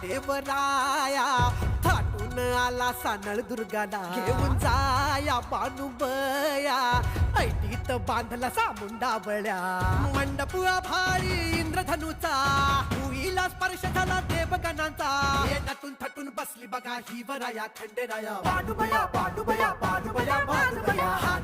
देवराया. थाटून आला सानळ दुर्गाला. घेऊन जाया बानुबया ऐटीत बांधला सामुंडा बळ्या. मंडप भारी इंद्रधनुचा. भुईला स्पर्श झाला देवगणांचा. नटून थटून बसली बघा ही वराया खंडेराया. बानुबया बानुबया बानुबया बानुबया हा